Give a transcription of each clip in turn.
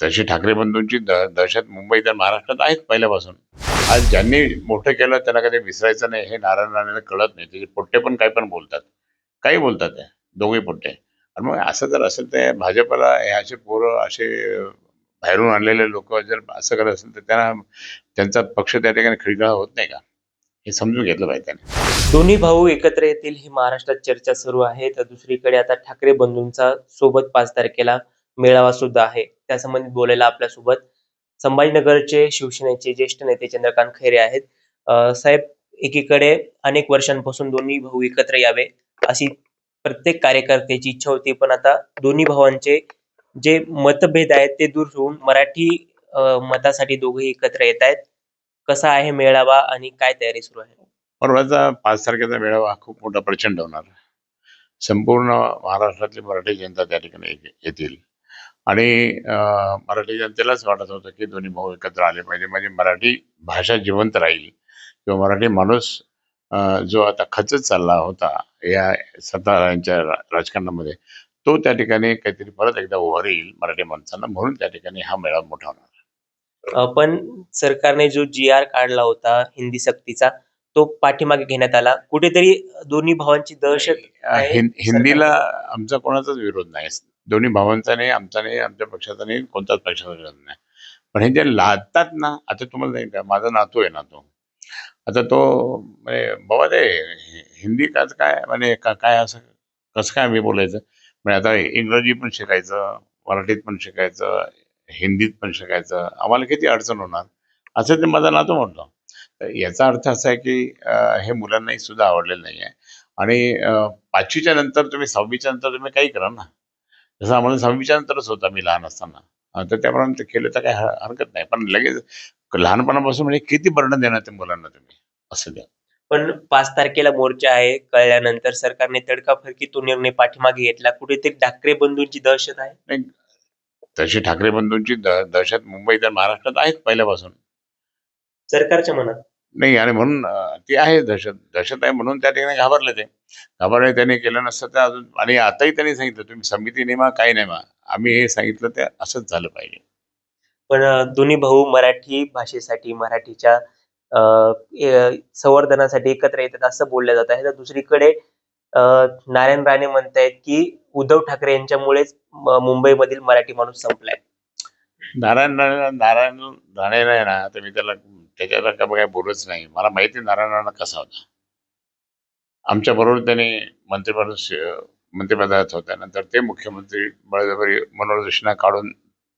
तशी ठाकरे बंधूंची द दहशत मुंबई तर महाराष्ट्रात आहेच पहिल्यापासून. आज ज्यांनी मोठं केलं त्यांना कधी विसरायचं नाही हे नारायण राणेला कळत नाही. त्याचे पोट्टे पण काही पण बोलतात. काही बोलतात ते दोघे पोट्टे. आणि मग असं जर असेल तर भाजपला हे असे पोरं असे बाहेरून आणलेले लोक जर असं करत असेल तर त्यांना त्यांचा पक्ष त्या ठिकाणी खिळगाळ होत नाही का? हे समजून घेतलं पाहिजे त्याने. दोन्ही भाऊ एकत्र येतील ही महाराष्ट्रात चर्चा सुरू आहे. तर दुसरीकडे आता ठाकरे बंधूंचा सोबत पाच तारखेला मेळावा सुद्धा आहे. त्या संबंधित बोलायला आपल्यासोबत संभाजीनगरचे शिवसेनेचे ज्येष्ठ नेते चंद्रकांत खैरे आहेत. साहेब एकीकडे अनेक वर्षांपासून दोन्ही भाऊ एकत्र यावे अशी प्रत्येक कार्यकर्त्याची इच्छा होती पण आता दोन्ही भावांचे जे मतभेद आहेत ते दूर होऊन मराठी मतासाठी दोघेही एकत्र येत आहेत. कसा आहे मेळावा आणि काय तयारी सुरू आहे? परवाचा पाच तारखेचा मेळावा खूप मोठा प्रचंड होणार संपूर्ण महाराष्ट्रातली मराठी जनता त्या ठिकाणी ये- येतील. आणि मराठी जनतेलाच वाटत होतं की दोन्ही भाऊ एकत्र आले पाहिजे. म्हणजे मराठी भाषा जिवंत राहील किंवा मराठी माणूस जो आता खचत चालला होता या सत्ताधाऱ्यांच्या राजकारणामध्ये तो त्या ठिकाणी काहीतरी परत एकदा उभा राहील मराठी माणसांना. म्हणून त्या ठिकाणी हा मेळावा मोठा होणार पण सरकारने जो जी आर काढला होता हिंदी सक्तीचा तो पाठीमागे घेण्यात आला. कुठेतरी दोन्ही भावांची दहशत आहे हिंदीला आमचा कोणाचाच विरोध नाही. दोन्ही भावांचा नाही आमचा नाही आमच्या पक्षाचा नाही कोणताच पक्षाचा नाही. पण हे जे लादतात ना आता तुम्हाला नाही का माझा नातू आहे ना तो. आता तो म्हणजे बाबा ते हिंदी काच काय म्हणजे काय असं कसं काय मी बोलायचं? म्हणजे आता इंग्रजी पण शिकायचं मराठीत पण शिकायचं हिंदीत पण शिकायचं आम्हाला किती अडचण होणार? असं ते माझा नातू म्हणतो. तर याचा अर्थ असा आहे की हे मुलांनाही सुद्धा आवडलेलं नाही आहे आणि पाचवीच्या नंतर तुम्ही सहावीच्या नंतर तुम्ही काही करा ना. जसं आम्हाला सहावीच्या नंतरच होतं मी लहान असताना. तर त्याप्रमाणे ते केलं तर काही हर- हरकत नाही. पण लगेच लहानपणापासून म्हणजे किती बर्डन देणार ते मुलांना तुम्ही? असं द्या. पण पाच तारखेला मोर्चा आहे. कळल्यानंतर सरकारने तडकाफडकी तो निर्णय पाठीमागे घेतला. कुठेतरी ठाकरे बंधूंची दहशत आहे. तशी ठाकरे बंधूंची द दहशत मुंबई तर महाराष्ट्रात आहेच पहिल्यापासून. सरकारच्या मनात. नाही आणि म्हणून अं, ती आहे दहशत दहशत आहे म्हणून त्या ठिकाणी घाबरले ते. घाबरले त्यांनी केलं नसतं तर अजून आणि आताही त्यांनी सांगितलं तुम्ही समिती नेमा काही नेमा. आम्ही हे सांगितलं ते असंच झालं पाहिजे. पण दोन्ही भाऊ मराठी भाषेसाठी मराठीच्या अ, संवर्धनासाठी एकत्र येतात असं बोललं जात आहे. तर दुसरीकडे नारायण राणे म्हणतायत की उद्धव ठाकरे यांच्यामुळेच मुंबईमधील मराठी माणूस संपलाय. नारायण राणे नारायण राणे नाही ना तर मी त्याला त्याच्याला का काय बोलच नाही. मला माहिती नारायण राणा कसा होता. आमच्या बरोबर त्याने मंत्रिपद मंत्रिपदात होत्या नंतर ते मुख्यमंत्री बळजबरी मनोरदर्शना काढून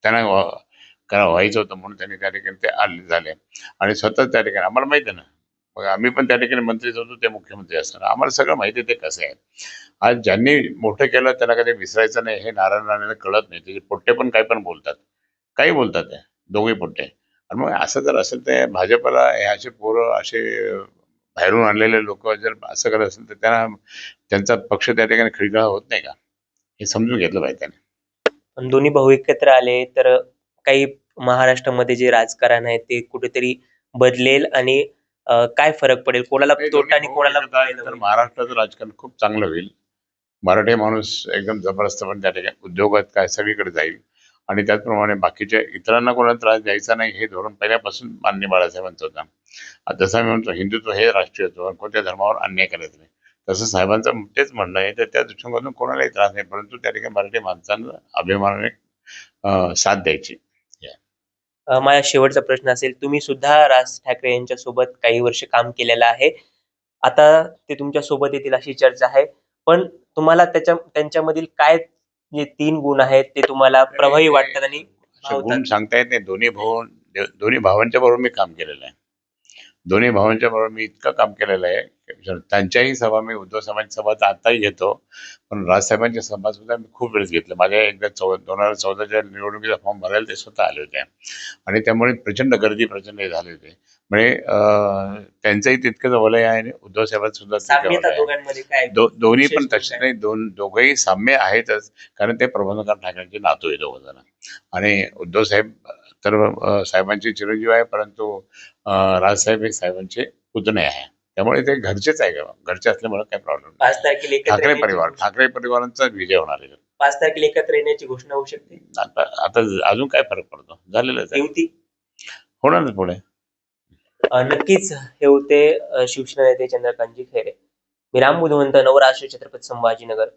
त्यांना करा व्हायचं होतं म्हणून त्यांनी त्या ठिकाणी ते आले झाले. आणि स्वतः त्या ठिकाणी आम्हाला माहिती आहे ना. मग आम्ही पण त्या ठिकाणी मंत्रीच होतो ते मुख्यमंत्री असताना आम्हाला सगळं माहिती आहे ते कसं आहे आज ज्यांनी मोठं केलं त्यांना कधी विसरायचं नाही. हे नारायण राणेला कळत नाही. त्याचे पोट्टे पण काही पण बोलतात. काही बोलतात ते दोघे पोट्टे. आणि मग असं जर असेल तर भाजपला हे असे पोरं असे बाहेरून आणलेले लोक जर असं करत असेल तर त्यांना त्यांचा पक्ष त्या ठिकाणी खिळगाळ होत नाही का? हे समजून घेतलं पाहिजे त्याने. पण दोन्ही भाऊ एकत्र आले तर काही महाराष्ट्रामध्ये जे राजकारण आहे ते कुठेतरी बदलेल आणि अ, काय फरक पडेल? कोणाला तोटा आणि कोणाला फायदा तर होईल? महाराष्ट्राचं राजकारण खूप चांगलं होईल. मराठी माणूस एकदम जबरदस्त पण त्या ठिकाणी उद्योगात काय सगळीकडे जाईल. आणि त्याचप्रमाणे बाकीच्या इतरांना कोणाला त्रास द्यायचा नाही हे धोरण पहिल्यापासून मान्य बाळासाहेबांचं होतं. जसं मी म्हणतो हिंदुत्व हे राष्ट्रीय धोरण कोणत्या धर्मावर अन्याय करायचं नाही. तसं साहेबांचं तेच म्हणणं आहे तर त्या दृष्टिकोनातून कोणालाही त्रास नाही परंतु त्या ठिकाणी मराठी माणसांना अभिमानाने साथ द्यायची. माझा शेवटचा प्रश्न असेल तुम्ही सुद्धा राज ठाकरे यांच्या सोबत काही वर्ष काम केलेलं आहे. आता ते तुमच्यासोबत येतील अशी चर्चा आहे पण तुम्हाला त्याच्या त्यांच्यामधील काय जे तीन गुण आहेत ते तुम्हाला प्रभावी वाटतात आणि असे गुण सांगता येत नाही. दोन्ही भाऊ दोन्ही भावांच्या बरोबर मी काम केलेलं आहे. दोन्ही भावांच्या बरोबर मी इतकं काम केलेलं आहे. त्यांच्याही सभा मी उद्धव साहेबांची सभा तर आताही घेतो. पण राजसाहेबांच्या सभा सुद्धा मी खूप वेळेस घेतल्या माझ्या एकदा चौ दोन हजार चौदाच्या निवडणुकीचा फॉर्म भरायला ते स्वतः आले होते. आणि त्यामुळे प्रचंड गर्दी प्रचंड झाले होते. म्हणजे त्यांचंही तितकंच वलय आहे आणि उद्धव साहेबांचं सुद्धा दो दोन्ही पण तसे? नाही दोन दोघंही साम्य आहेतच. कारण ते प्रबंधकार ठाकरेंचे नातू आहे दोघ जण आणि उद्धव साहेब तर साहेबांचे चिरंजीव आहे परंतु राजसाहेब हे साहेबांचे पुतणे आहे. त्यामुळे ते घरचेच आहे का घरचे असल्यामुळे काही प्रॉब्लेम पाच तारखेला ठाकरे परिवार ठाकरे परिवारांचा विजय होणार आहे. पाच तारखेला एकत्र येण्याची घोषणा होऊ शकते? आता आता अजून काय फरक पडतो? झालेलंच आहे. युती होणारच पुढे. अ, नक्कीच हे होते अ, शिवसेना नेते चंद्रकांतजी खैरे. मी राम बुधवंत नवराष्ट्र छत्रपती संभाजीनगर.